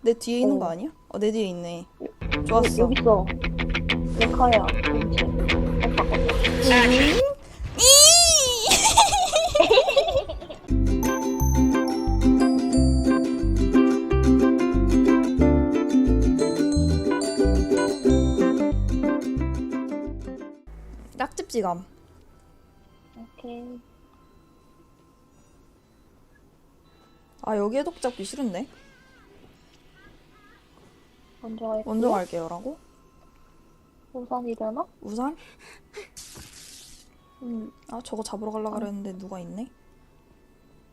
내 뒤에 있는 어. 거 아니야? 어, 내 뒤에 있네. 좋았어. 여기 있어. 레카야. 낙집지감. 오케이. 아, 여기 해독 잡기 싫은데? 먼저 갈게요. 먼저 갈게요라고? 우산이려나? 우산? 음. 아, 저거 잡으러 가려고 그랬는데 누가 있네?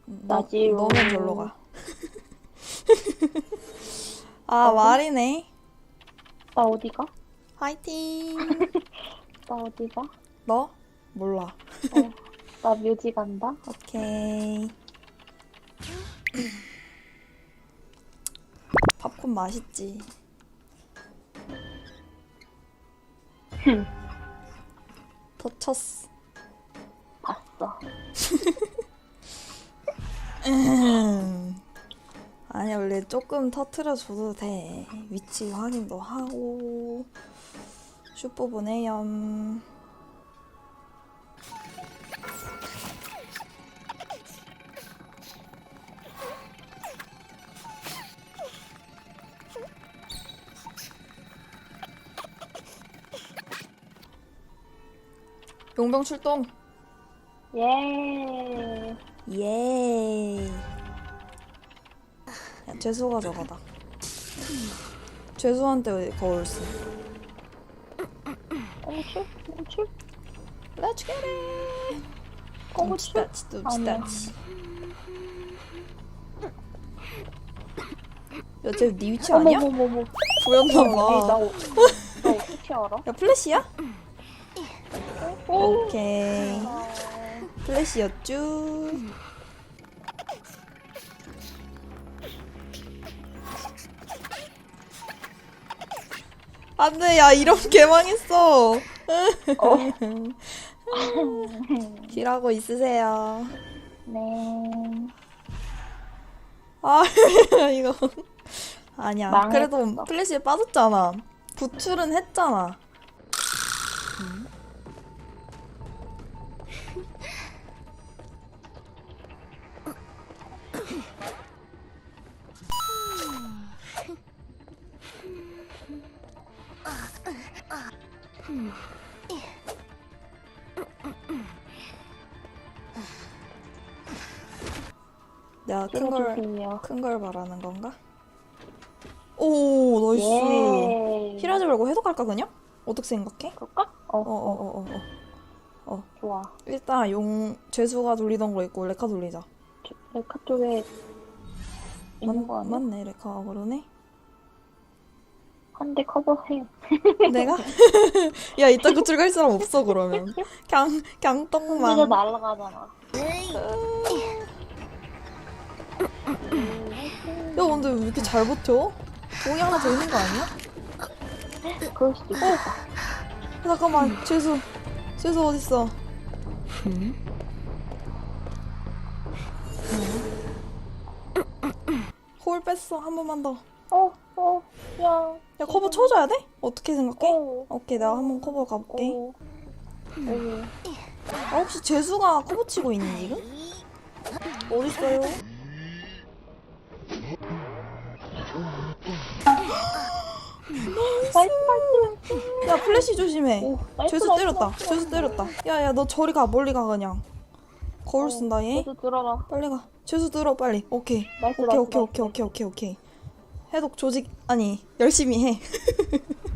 너, 나지요. 너는 절로 가. 아, 말이네. 나 어디가? 화이팅! 나 어디가? 너? 몰라. 어. 나 묘지 간다. 오케이. 팝콘 맛있지. 터쳤어. 봤어. 음. 아니야, 원래 조금 터트려 줘도 돼. 위치 확인도 하고. 슈퍼 보내염. 용병 출동! 예. 예. 야, 재수가 저거다. 재수한테 거울 쓰. 꽁출? 꽁출? Let's get it. 꽁출? 둠치다치. 둠치다치. 야, 쟤네 위치 아니야? 어머머머머. 보였나 어, 나, 봐. 어- 나 어떻게 알아? 야, 플래시야? 오. 오케이. 아, 플래시였쥬. 안 돼, 야, 이런 개망했어. 어. 딜하고 있으세요. 네. 아, 이거. 아니야. 망했어. 그래도 플래시에 빠졌잖아. 구출은 했잖아. 내가 큰 걸, 찍어주세요. 큰 걸 말하는 건가? 오, 나이스. 예. 힐하지 말고 해독할까, 그냥? 어떻게 생각해? 그럴까? 어, 어, 어, 어, 어, 어. 좋아. 일단 용, 재수가 돌리던 거 있고, 레카 돌리자. 저- 레카 쪽에 있는 거 맞, 아니야? 맞네, 레카가 그러네. 한 대 커버해. 내가? 야, 이따 구출 갈 사람 없어, 그러면. 그냥, 그냥 혼자. 날아가잖아. 야, 근데 왜 이렇게 잘 버텨? 공이 하나 더 있는 거 아니야? 그럴 수도 있겠다. 야, 잠깐만, 재수. 재수 어딨어? 홀 뺐어, 한 번만 더. 어, 어, 야. 야, 커버 쳐줘야 돼? 어떻게 생각해? 어, 오케이, 내가 한번 커버 가볼게. 어. 어. 아, 혹시 재수가 커버 치고 있니, 지금? 어딨어요? 야, 플래시 조심해. 오, 나이스, 나이스, 때렸다. 나이스. 재수 때렸다. 야, 야, 너 저리 가. 멀리 가, 그냥. 거울 쓴다, 얘. 재수 들어라. 빨리 가. 재수 들어, 빨리. 오케이. 나이스, 오케이, 나이스, 오케이, 나이스. 오케이, 오케이, 오케이, 오케이. 해독 조직, 아니, 열심히 해.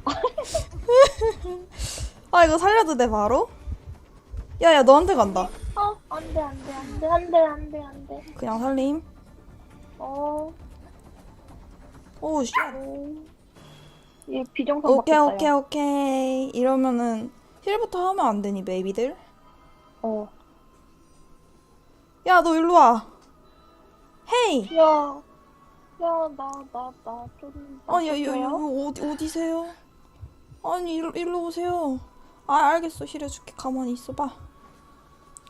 아, 이거 살려도 돼, 바로? 야, 야, 너한테 간다. 어, 안 돼, 안 돼, 안 돼, 안 돼, 안 돼, 안 돼. 그냥 살림. 어, 오, 씨. 어. 얘 비정상 오케이, 받겠다, 오케이, 야. 오케이. 이러면은, 힐부터 하면 안 되니, 베이비들? 어. 야, 너 일로 와. 헤이! 야, 야, 나, 나, 나 좀. 아니, 야, 야, 야, 야, 어디, 어디세요? 아니, 일로, 일로 오세요. 아, 알겠어. 힐해줄게. 가만히 있어봐.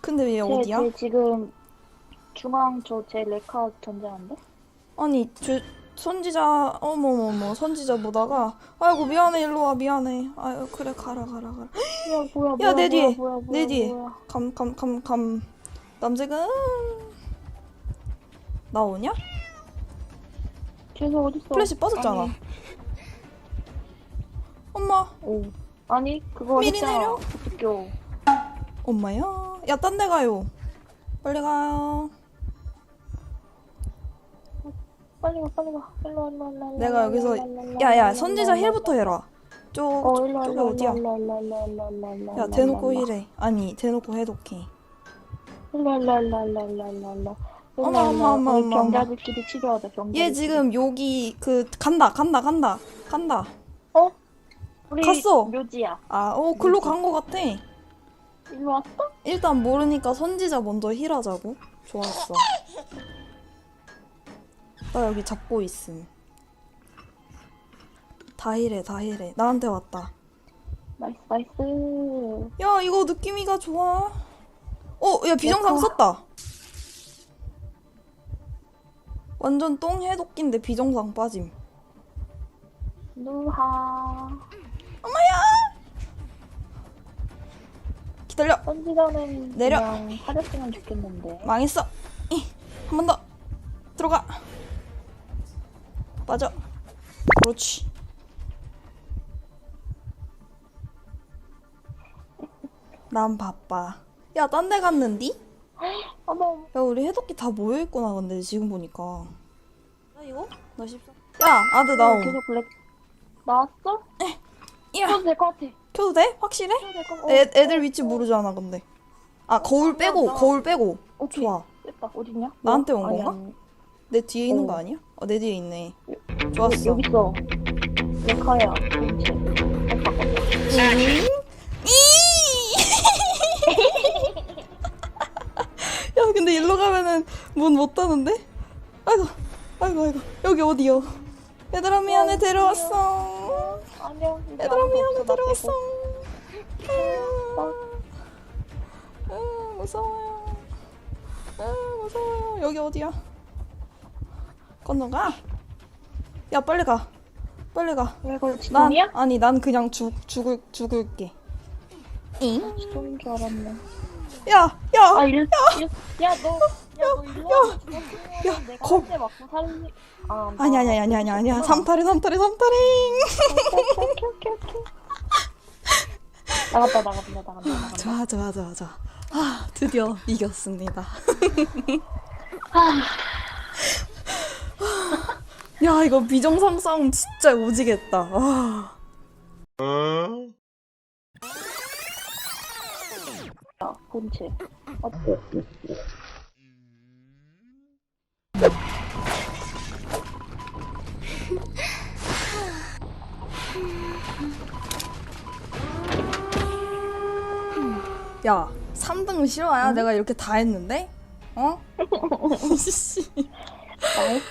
근데 얘 어디야? 쟤 지금 중앙 저 제 레카 전쟁한데? 아니, 저, 선지자 어머머머 선지자 보다가 아이고 미안해 일로 와 미안해. 아유 그래 가라 가라 가라. 야 뭐야 뭐야 야, 내 뒤에, 내 뒤에. 감 감 감 감. 남색은? 나오냐? 죄수 어딨어? 플래시 빠졌잖아. 아니, 엄마. 오. 아니 그거 미리 내려? 어떡겨 엄마야 야 딴 데 가요. 빨리 가요 빨리 가 빨리 가 일로 와, 일로 와, 일로 와, 내가 일로 여기서 와, 일로 와, 일로 와, 야야 일로 선지자 와, 일로 와. 힐부터 해라 쪽어 일로 와, 저기 일로 와, 어디야 일로 와, 일로 와, 일로 와, 일로 와, 일로 와, 일로 와, 야 일로 대놓고 와, 일로 와. 힐해 아니 대놓고 해독해 일로 와, 일로 와, 일로 와, 일로 와, 일로 와, 일로 와, 일로 와. 어머, 일로 와, 어머, 우리 어머, 경자들끼리 치료하자 경자들끼리 얘 지금 여기 그 간다 간다 간다 간다 어? 우리 갔어. 묘지야 아어 글로 간 거 같아 일로 왔어? 일단 모르니까 선지자 먼저 힐하자고 좋았어 나 여기 잡고 있음. 다 힐해 다 힐해 나한테 왔다. 나이스 나이스. 야 이거 느낌이가 좋아. 어 야 비정상 예뻐. 썼다. 완전 똥 해독기인데 비정상 빠짐. 누하. 기다려. 선지자는 내려. 그냥 사렸으면 좋겠는데. 망했어. 한 번 더. 들어가 빠져 그렇지 난 바빠 야 딴 데 갔는디? 어머 야 우리 해독기 다 모여있구나 근데 지금 보니까 나 이거? 나 14. 야 아드 나옴 계속 블랙 나왔어? 야 켜도 될 것 같아 켜도 돼? 확실해? 켜도 될 것 같아 애, 애들 위치 모르잖아 근데 아 거울 빼고 나- 거울 빼고 오케이. 좋아 됐다 어딨냐? 나한테 온 아니, 건가? 아니. 내 뒤에 있는 어. 거 아니야? 어 내 뒤에 있네 좋았어 여기 있어 레카야 그렇지 야 근데 일로 가면은 문 못 따는데? 아이고 아이고 아이고 여기 어디요? 얘들아 미안해 데려왔어 안녕 이제 얘들아 아무도 미안해 없어, 나 데려왔어 빼고. 아, 아, 무서워요 아 무서워요 여기 어디야? 건너가? 야 빨리 가. 빨리 가. 왜 그걸 난 지동이야? 아니 난 그냥 죽 죽을 죽을게. 잉? 지동인 줄 알았네. 야 야! 아 일, 일, 야 너 야 너 일로 와. 야, 내가 거- 한대 맞고 살리 아 아니 아니 아니 아니 아니야. 삼타리 삼타리 삼타리. 오케이 오케이 오케이 나갔다 나갔다 나간다. 좋아 좋아 좋아 좋아. 아 드디어 이겼습니다 야 이거 비정상 싸움 진짜 오지겠다 아. 야 본체 어, 야 3등 실화야 내가 이렇게 다 했는데 어? 씨. Tẩy.